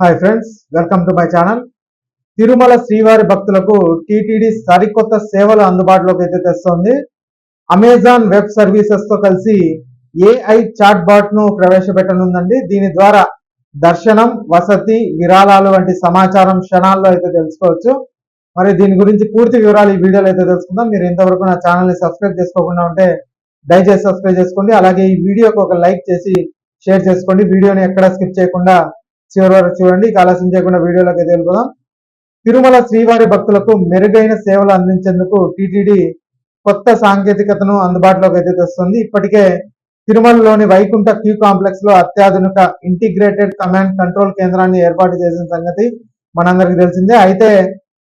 Hi friends welcome to my channel Tirumala శ్రీవారి భక్తులకు TTD సరికొత్త సేవలు అందుబాటులోకి అయితే తెస్తోంది. అమెజాన్ వెబ్ సర్వీసెస్తో కలిసి ఏఐ చాట్ ప్రవేశపెట్టనుందండి. దీని ద్వారా దర్శనం వసతి విరాళాలు వంటి సమాచారం క్షణాల్లో అయితే తెలుసుకోవచ్చు. మరి దీని గురించి పూర్తి వివరాలు ఈ వీడియోలో అయితే తెలుసుకుందాం. మీరు ఇంతవరకు నా ఛానల్ని సబ్స్క్రైబ్ చేసుకోకుండా ఉంటే దయచేసి సబ్స్క్రైబ్ చేసుకోండి. అలాగే ఈ వీడియోకి ఒక లైక్ చేసి షేర్ చేసుకోండి. వీడియోని ఎక్కడ స్కిప్ చేయకుండా చివరి వరకు చూడండి. ఆలస్యం చేయకుండా వీడియోలోకి అయితే వెళ్ళిపోదాం. తిరుమల శ్రీవారి భక్తులకు మెరుగైన సేవలు అందించేందుకు టీటీడీ కొత్త సాంకేతికతను అందుబాటులోకి అయితే తెస్తుంది. ఇప్పటికే తిరుమలలోని వైకుంఠ క్యూ కాంప్లెక్స్లో అత్యాధునిక ఇంటిగ్రేటెడ్ కమాండ్ కంట్రోల్ కేంద్రాన్ని ఏర్పాటు చేసిన సంగతి మనందరికీ తెలిసిందే. అయితే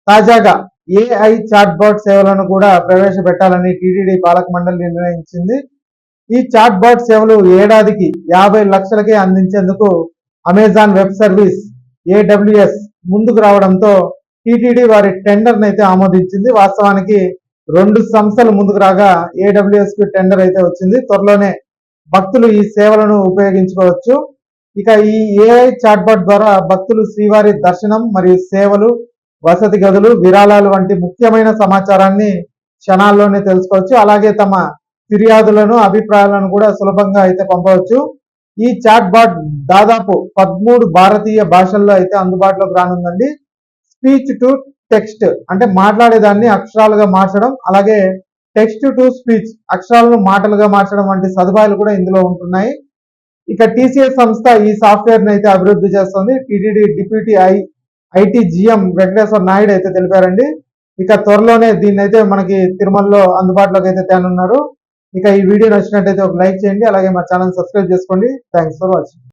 తాజాగా ఏఐ చాట్బాట్ సేవలను కూడా ప్రవేశపెట్టాలని టీటీడీ పాలక మండలి నిర్ణయించింది. ఈ చాట్బాట్ సేవలు ఏడాదికి యాభై లక్షలకే అందించేందుకు అమెజాన్ వెబ్ సర్వీస్ ఏడబ్ల్యూఎస్ ముందుకు రావడంతో టీటీడీ వారి టెండర్ని అయితే ఆమోదించింది. వాస్తవానికి రెండు సంస్థలు ముందుకు రాగా ఏడబ్ల్యూఎస్కి టెండర్ అయితే వచ్చింది. త్వరలోనే భక్తులు ఈ సేవలను ఉపయోగించుకోవచ్చు. ఇక ఈ ఏఐ చాట్బాట్ ద్వారా భక్తులు శ్రీవారి దర్శనం మరియు సేవలు వసతి గదులు విరాళాలు వంటి ముఖ్యమైన సమాచారాన్ని క్షణాల్లోనే తెలుసుకోవచ్చు. అలాగే తమ ఫిర్యాదులను అభిప్రాయాలను కూడా సులభంగా అయితే పంపవచ్చు. ఈ చాట్ బాట్ దాదాపు పదమూడు భారతీయ భాషల్లో అయితే అందుబాటులోకి రానుందండి. స్పీచ్ టు టెక్స్ట్ అంటే మాట్లాడేదాన్ని అక్షరాలుగా మార్చడం అలాగే టెక్స్ట్ టు స్పీచ్ అక్షరాలను మాటలుగా మార్చడం వంటి సదుపాయాలు కూడా ఇందులో ఉంటున్నాయి. ఇక టీసీఎస్ సంస్థ ఈ సాఫ్ట్వేర్ని అయితే అభివృద్ధి చేస్తుంది. TTD deputy I IT GM Venkateswara Naidu అయితే తెలిపారండి. ఇక త్వరలోనే దీన్ని అయితే మనకి తిరుమలలో అందుబాటులోకి అయితే తేనున్నారు. ఇక ఈ వీడియో నచ్చినట్టయితే ఒక లైక్ చేయండి అలాగే మా ఛానల్ సబ్స్క్రైబ్ చేసుకోండి. Thanks for watching